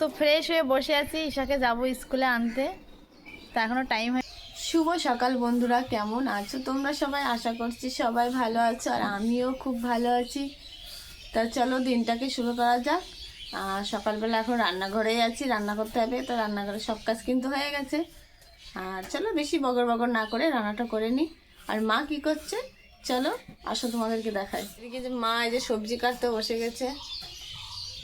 তো ফ্রেশ হয়ে বসে আছি, ঈশাকে যাব স্কুলে আনতে। তা এখনও টাইম হয় শুভ সকাল বন্ধুরা, কেমন আছো তোমরা সবাই? আশা করছি সবাই ভালো আছো আর আমিও খুব ভালো আছি। তা চলো দিনটাকে শুরু করা যাক। আর সকালবেলা এখন রান্নাঘরেই আছি, রান্না করতে হবে, তো রান্নাঘরে সব কাজ কিন্তু হয়ে গেছে। আর চলো বেশি বগর বগর না করে রান্নাটা করে নিই। আর মা কি করছে? চলো, আসো তোমাদেরকে দেখাই। এদিকে যে মা এই যে সবজি কাটতে বসে গেছে।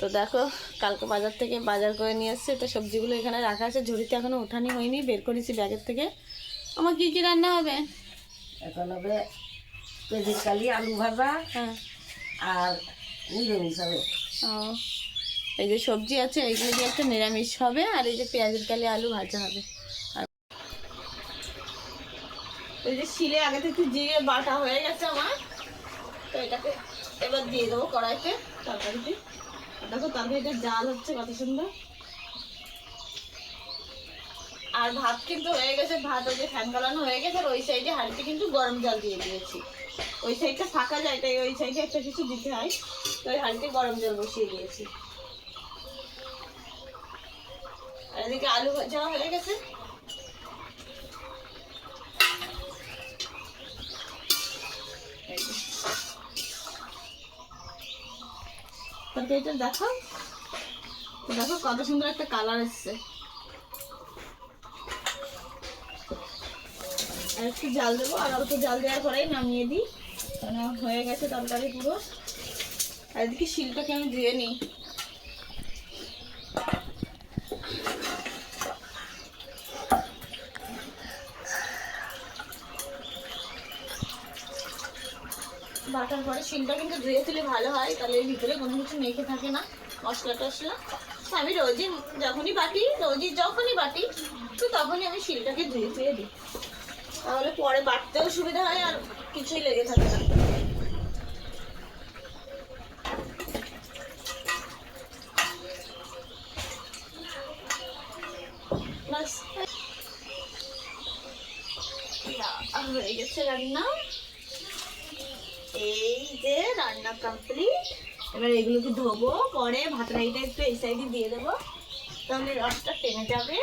তো দেখো কালকে বাজার থেকে বাজার করে নিয়ে এসছে। তো সবজিগুলো এখানে রাখা আছে। ঝুড়িতে এখনও ওঠানি হয়নি বের করেছি ব্যাগের থেকে। আমার কী কী রান্না হবে? এখন হবে পেঁয়াজের কালি আলু ভাজা হ্যাঁ। আর নিরামিষ হবে। ও এই যে সবজি আছে এইগুলো দিয়ে একটা নিরামিষ হবে আর এই যে পেঁয়াজের কালি আলু ভাজা হবে। আর এই যে শিলে আগে থেকে জিরে বাটা হয়ে গেছে আমার। তো এটাকে এবার দিয়ে দেবো কড়াইতে তরকারিতে। দেখো, তরকারিটা জাল হচ্ছে, কত সুন্দর। আর ভাত কিন্তু হয়ে গেছে, ভাত ওই যে ফ্যান গালানো হয়ে গেছে, আর ওই সাইডে হাঁড়িতে কিন্তু গরম জল দিয়ে দিয়েছি। ওই সাইডটা ফাঁকা যায়, তাই ওই সাইডে একটা কিছু দিতে হয়, তো ওই হাঁড়িতে গরম জল বসিয়ে দিয়েছি। আর এদিকে আলু ভাজা হয়ে গেছে। তরকারিটা দেখো দেখো কত সুন্দর একটা কালার এসছে। আর একটু জাল দেবো, আর অল্প জাল দেওয়ার পরেই নামিয়ে দিই। কেন হয়ে গেছে তরকারি পুরো। আর এদিকে শিলটাকে আমি ধুয়ে নিই। পরে শিলটা কিন্তু ধুয়ে তুলে ভালো হয়, তাহলে ভিতরে কোনো কিছু মেখে থাকে না, মশলা টশলা। আমি রোজই, যখনই বাটি, রোজই যখনই বাটি, তো তখনই আমি শিলটাকে ধুয়ে ধুয়ে দিই। তাহলে পরে বাটতেও সুবিধা হয় আর কিছুই লেগে থাকে না। হয়ে গেছে রান্না। এই যে রান্না কমপ্লিট এবার এগুলোকে ধোবো, পরে ভাত রাইটা একটু এই সাইডে দিয়ে দেবো। তাহলে রসটা টেনে যাবে।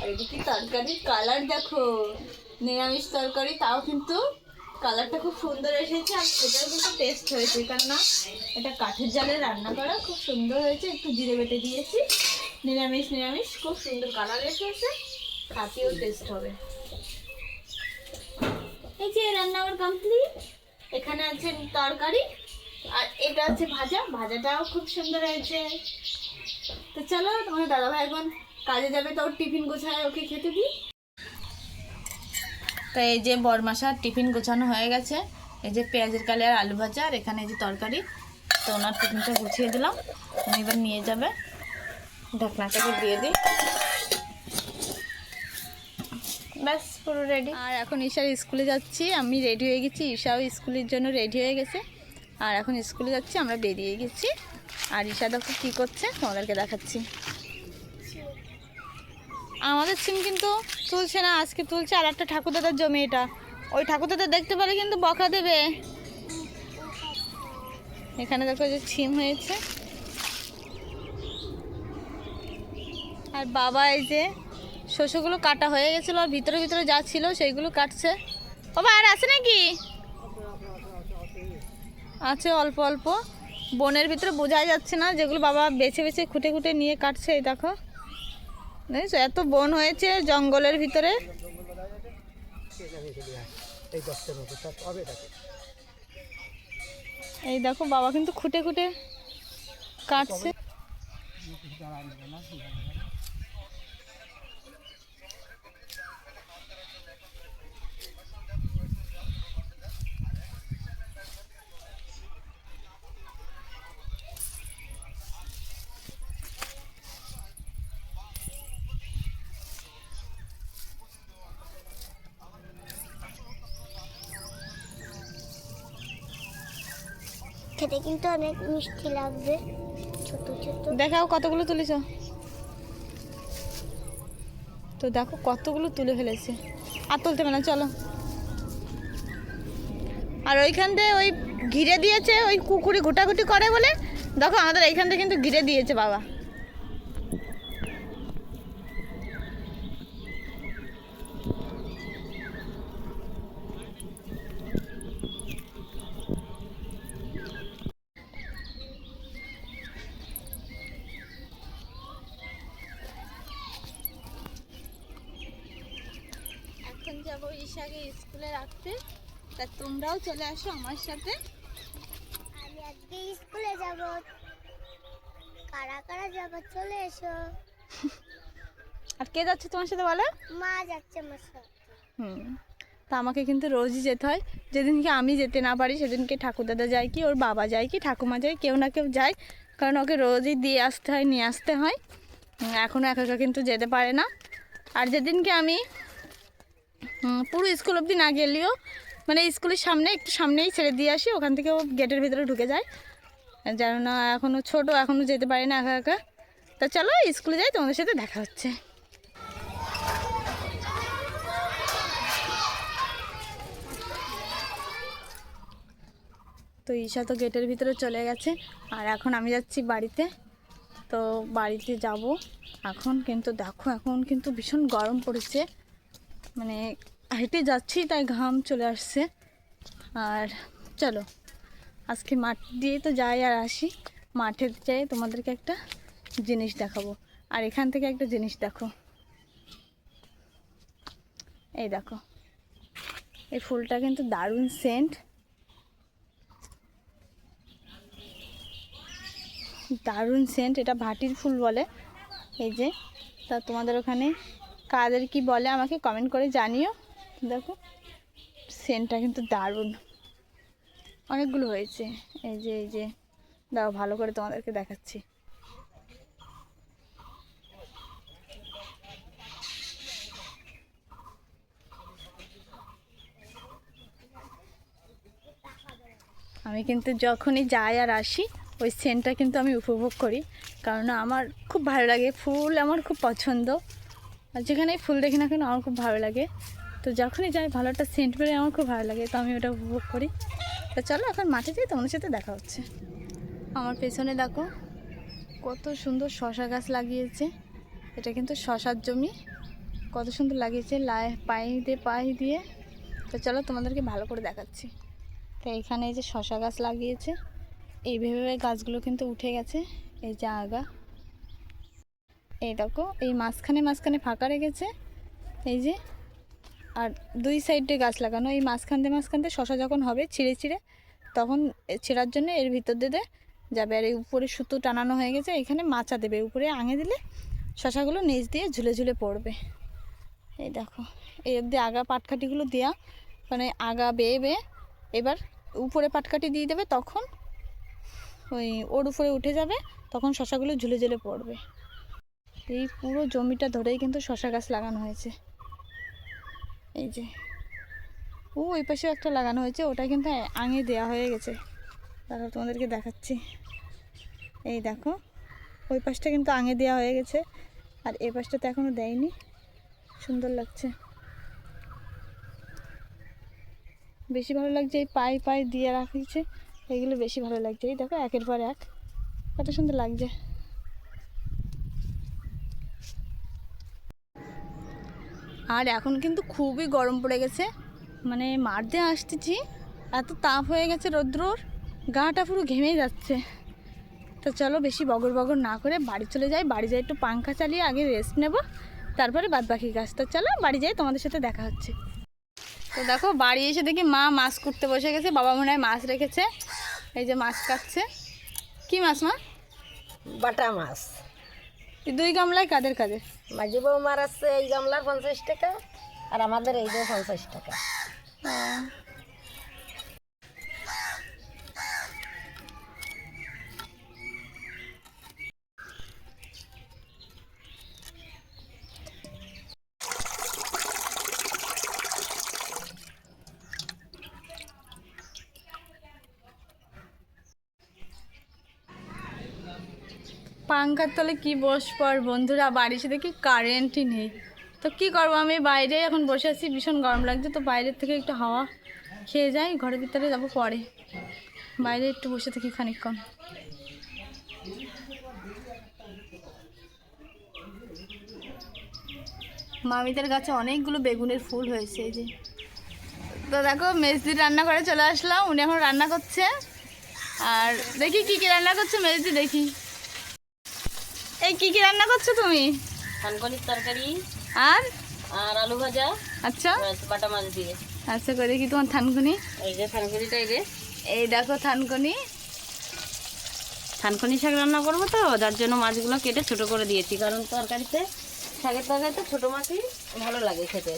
আর এদিকে তরকারির কালার দেখো। নিরামিষ তরকারি, তাও কিন্তু কালারটা খুব সুন্দর এসেছে আর সেটাও কিন্তু টেস্ট হয়েছে। কেননা এটা কাঠের জালে রান্না করা, খুব সুন্দর হয়েছে। একটু জিরে বেটে দিয়েছি। নিরামিষ নিরামিষ, খুব সুন্দর কালার এসেছে। খাতেও টেস্ট হবে। এই যে রান্না আমার কমপ্লিট এখানে আছে তরকারি, আর এটা আছে ভাজা। ভাজাটাও খুব সুন্দর হয়েছে। তো চলো তোমার দাদাভাই এখন কাজে যাবে তো ওর টিফিন গোছায় ওকে খেতে দিই। তো এই যে বরমাসার টিফিন গোছানো হয়ে গেছে। এই যে পেঁয়াজের কালি আর আলু ভাজা, আর এখানে যে তরকারি। তো ওনার টিফিনটা গুছিয়ে দিলাম। উনি এবার নিয়ে যাবে। ঢাকনাটাকে দিয়ে দিই। ব্যাস, পুরো রেডি আর এখন ঈশার স্কুলে যাচ্ছি। আমি রেডি হয়ে গেছি। ঈশাও স্কুলের জন্য রেডি হয়ে গেছে। আর এখন স্কুলে যাচ্ছি, আমরা বেরিয়ে গেছি। আর ঈশা দেখো কী করছে, তোমাদেরকে দেখাচ্ছি। আমাদের সিম কিন্তু তুলছে না, আজকে তুলছে আর একটা ঠাকুরদাদার জমি এটা। ওই ঠাকুরদাদা দেখতে পারে কিন্তু বকা দেবে। এখানে দেখো যে ছিম হয়েছে। আর বাবা এই যে শস্যগুলো কাটা হয়ে গেছিল আর ভিতরে ভিতরে যা ছিল সেইগুলো কাটছে। বাবা, আর আছে নাকি? আছে অল্প অল্প। বনের ভিতরে বোঝাই যাচ্ছে না যেগুলো বাবা বেছে বেছে খুঁটে খুঁটে নিয়ে কাটছে, এই দেখো। দেখছ? এত বন হয়েছে জঙ্গলের ভিতরে। এই দেখো, বাবা কিন্তু খুঁটে খুঁটে কাটছে। খেতে কিন্তু অনেক মিষ্টি লাগবে। ছোট ছোট। দেখাও কতগুলো তুলেছ? তো দেখো কতগুলো তুলে ফেলেছে। আর তুলতে না, চলো। আর ওইখান দিয়ে ওই ঘিরে দিয়েছে, ওই কুকুরি ঘুটাঘুটি করে বলে। দেখো আমাদের এইখান থেকে কিন্তু ঘিরে দিয়েছে বাবা। ঈশাকে স্কুলে রাখতে। তা তোমরাও চলে আসো আমার সাথে। আমি আজকে স্কুলে যাব। কারা কারা যাব চলে এসো। আর কে যাচ্ছে তোমার সাথে বলো? মা যাচ্ছে আমার সাথে। হুম তা আমাকে কিন্তু রোজই যেতে হয়। যেদিনকে আমি যেতে না পারি সেদিনকে ঠাকুরদাদা যায় কি ওর বাবা যায় কি ঠাকুমা যায় কেউ না কেউ যায়। কারণ ওকে রোজই দিয়ে আসতে হয় নিয়ে আসতে হয়। এখনও একা একা কিন্তু যেতে পারে না। আর যেদিনকে আমি পুরো স্কুল অবধি না গেলেও মানে স্কুলের সামনে, একটু সামনেই ছেড়ে দিয়ে আসি, ওখান থেকে ও গেটের ভিতরে ঢুকে যায়। যেন না এখনও ছোটো এখনও যেতে পারি না একা একা। তা চলো, স্কুলে যাই, তোমাদের সাথে দেখা হচ্ছে। তো ঈশা তো গেটের ভিতরে চলে গেছে, আর এখন আমি যাচ্ছি বাড়িতে। তো বাড়িতে যাব এখন, কিন্তু দেখো, এখন কিন্তু ভীষণ গরম পড়েছে। মানে হেঁটে যাচ্ছি, তাই ঘাম চলে আসছে। আর চলো, আজকে মাঠ দিয়ে তো যাই আর আসি। মাঠে যাই তোমাদেরকে একটা জিনিস দেখাবো। আর এখান থেকে একটা জিনিস দেখো। এই দেখো, এই ফুলটা কিন্তু দারুণ সেন্ট। দারুণ সেন্ট, এটা ভাটির ফুল বলে। এই যে, তা তোমাদের ওখানে কাদের কি বলে আমাকে কমেন্ট করে জানিও। দেখো সেন্টটা কিন্তু দারুণ। অনেকগুলো হয়েছে। এই যে এই যে, দাও, ভালো করে তোমাদেরকে দেখাচ্ছি। আমি কিন্তু যখনই যাই আর আসি, ওই সেন্টটা কিন্তু আমি উপভোগ করি। কারণ আমার খুব ভালো লাগে, ফুল আমার খুব পছন্দ। আর যেখানে ফুল দেখি না কেন আমার খুব ভালো লাগে। তো যখনই যাই, ভালো একটা সেন্ট পেলে আমার খুব ভালো লাগে। তো আমি ওটা উপভোগ করি। তো চলো, এখন মাঠে যাই তোমাদের সাথে দেখা হচ্ছে। আমার পেছনে দেখো, কত সুন্দর শশা গাছ লাগিয়েছে। এটা কিন্তু শশার জমি। কত সুন্দর লাগিয়েছে, লাই পাই দিয়ে পাই দিয়ে। তো চলো, তোমাদেরকে ভালো করে দেখাচ্ছি। তো এখানে এই যে শশা গাছ লাগিয়েছে। এইভাবে গাছগুলো কিন্তু উঠে গেছে। এই যে আগা। এই দেখো, এই মাঝখানে মাঝখানে ফাঁকা রেখেছে। এই যে, আর দুই সাইডে গাছ লাগানো। এই মাঝখান দিয়ে মাঝখান দিয়ে শশা যখন হবে ছিঁড়ে ছিঁড়ে, তখন ছেঁড়ার জন্য এর ভিতর দিয়ে দিয়ে যাবে। আর এই উপরে সুতো টানানো হয়ে গেছে, এখানে মাচা দেবে। উপরে আঙে দিলে শশাগুলো নিচ দিয়ে ঝুলে ঝুলে পড়বে। এই দেখো, এই অবধি আগা পাটকাঠিগুলো দেওয়া মানে আগা বেয়ে বেয়ে, এবার উপরে পাটকাঠি দিয়ে দেবে, তখন ওই ওর উপরে উঠে যাবে, তখন শশাগুলো ঝুলে ঝুলে পড়বে। এই পুরো জমিটা ধরেই কিন্তু শশা গাছ লাগানো হয়েছে। এই যে। ও ওই পাশেও একটা লাগানো হয়েছে, ওটা কিন্তু আঙে দেওয়া হয়ে গেছে। দাঁড়াও তোমাদেরকে দেখাচ্ছি। এই দেখো, ওই পাশটা কিন্তু আঙে দেওয়া হয়ে গেছে, আর এ পাশটাতে এখনও দেয়নি। সুন্দর লাগছে। বেশি ভালো লাগছে এই পাই পায়ে দিয়ে রাখিছে এইগুলো বেশি ভালো লাগছে। এই দেখো, একের পর এক। কত সুন্দর লাগছে। আর এখন কিন্তু খুবই গরম পড়ে গেছে। মানে দিয়ে আসতেছি, এত তাপ হয়ে গেছে রৌদ্রর, গাটা পুরো ঘেমে যাচ্ছে। তো চলো বেশি বগর বগর না করে বাড়ি চলে যাই, বাড়ি যাই একটু পাংখা চালিয়ে আগে রেস্ট নেব, তারপরে বাদ বাকি কাজ। তো চলো বাড়ি যাই, তোমাদের সাথে দেখা হচ্ছে। তো দেখো বাড়ি এসে দেখি মা মাছ করতে বসে গেছে, বাবা মনে হয় মাছ রেখেছে, এই যে মাছ কাটছে। কি মাছ মা? বাটা মাছ। দুই গামলায় কাদের কাদের? মাঝি বৌমার আছে এই গামলার পঞ্চাশ টাকা আর আমাদের এই যে পঞ্চাশ টাকা। পাঙ্খার তলে কি বসবো আর বন্ধুরা, বাড়ি এসে দেখি কারেন্টই নেই। তো কি করব? আমি বাইরে এখন বসে আছি, ভীষণ গরম লাগছে। তো বাইরের থেকে একটু হাওয়া খেয়ে যাই, ঘরের ভিতরে যাব পরে। বাইরে একটু বসে থাকি খানিকক্ষণ। মামিদের গাছে অনেকগুলো বেগুনের ফুল হয়েছে এই যে। তো দেখো মেজদি রান্না করে চলে আসলাম। উনি এখন রান্না করছে। আর দেখি কি কি রান্না করছে, মেজদি দেখি। এই কি কি রান্না করছ তুমি? থানকলির তরকারি আর? আর আলু ভাজা আচ্ছা। বাটা মাছ দিয়ে। আচ্ছা করে দেখি তোমার থানকুনি? এই যে থানকুনিটা এই যে। এই দেখো থানকুনি। থানকুনি শাক রান্না করব তো যার জন্য মাছগুলো কেটে ছোট করে দিয়েছি কারণ তরকারিতে শাকের তরকারিতে ছোট মাছই ভালো লাগে খেতে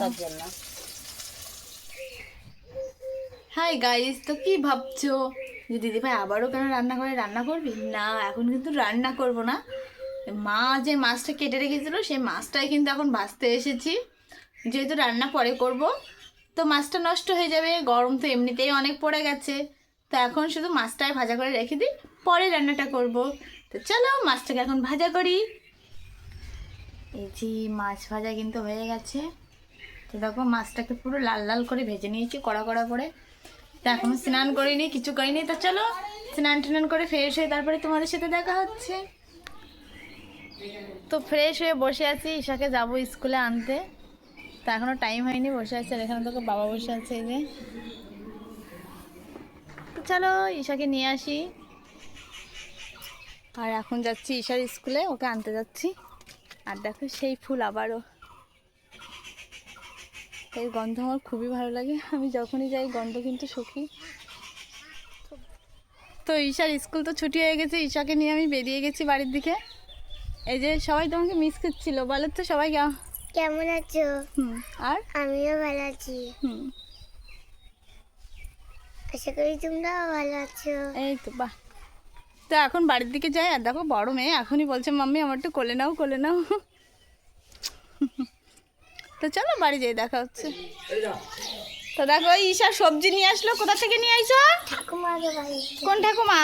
তার জন্য। হাই গাইস তো কি ভাবছ? যে দিদিভাই আবারও কেন রান্না করে রান্না করবি? না এখন কিন্তু রান্না করব না। মা যে মাছটা কেটে রেখেছিল, সেই মাছটাই কিন্তু এখন ভাজতে এসেছি। যেহেতু রান্না পরে করব, তো মাছটা নষ্ট হয়ে যাবে, গরম তো এমনিতেই অনেক পড়ে গেছে। তো এখন শুধু মাছটাই ভাজা করে রেখে দিই, পরে রান্নাটা করব। তো চলো মাছটাকে এখন ভাজা করি। এই যে মাছ ভাজা কিন্তু হয়ে গেছে। তো দেখো মাছটাকে পুরো লাল লাল করে ভেজে নিয়েছি, কড়া কড়া করে। তো এখনও স্নান করিনি, কিছু করিনি। তো চলো স্নান টান করে ফ্রেশ হয়ে তারপরে তোমাদের সাথে দেখা হচ্ছে। তো ফ্রেশ হয়ে বসে আছি, ঈশাকে যাব স্কুলে আনতে। তা এখনও টাইম হয়নি, বসে আছে আর এখানে তোকে বাবা বসে আছে যে। চলো, ঈশাকে নিয়ে আসি। আর এখন যাচ্ছি ঈশার স্কুলে, ওকে আনতে যাচ্ছি। আর দেখো সেই ফুল আবারও। এই গন্ধ আমার খুবই ভালো লাগে, আমি যখনই যাই গন্ধ কিন্তু সুখী তো ঈশার স্কুল তো ছুটি হয়ে গেছে, ঈশাকে নিয়ে আমি বেরিয়ে গেছি বাড়ির দিকে। এই যে সবাই তোমাকে মিস করছিল বলো তো সবাই কেমন কেমন আছো? হুম আর? আমিও ভালো আছি। হুম। আশা করি তোমরাও ভালো আছো। এই তো বাহ। তো এখন বাড়ির দিকে যাই আর দেখো বড় মেয়ে এখনই বলছে মাম্মি আমার একটু কোলে নাও কোলে নাও। তো চলো বাড়ি যাই দেখা হচ্ছে। তো দেখো ওই ঈশা সবজি নিয়ে আসলো। কোথা থেকে নিয়ে আইছো? কোন ঠাকুমা?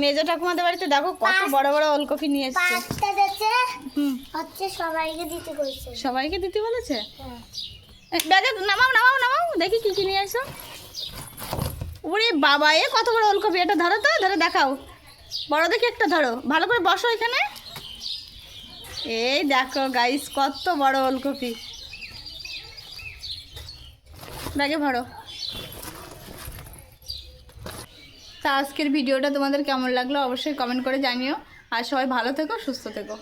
মেজো ঠাকুমাদের বাড়িতে। দেখো কত বড় বড় ওলকপি নিয়ে এসছে। হচ্ছে সবাইকে দিতে কইছে সবাইকে দিতে বলেছে? এ, ব্যাগে নামাও নামাও নামাও। দেখি কি কি নিয়ে আসো। ওরে বাবা এ কত বড় ওলকপি এটা ধরো তো ধরে দেখাও। বড় দেখি একটা ধরো। ভালো করে বসো এখানে। এই দেখো গাইস কত বড় ওলকপি ব্যাগে ভরো। তা আজকের ভিডিওটা তোমাদের কেমন লাগল অবশ্যই কমেন্ট করে জানিও। আর সবাই ভালো থেকো, সুস্থ থেকো।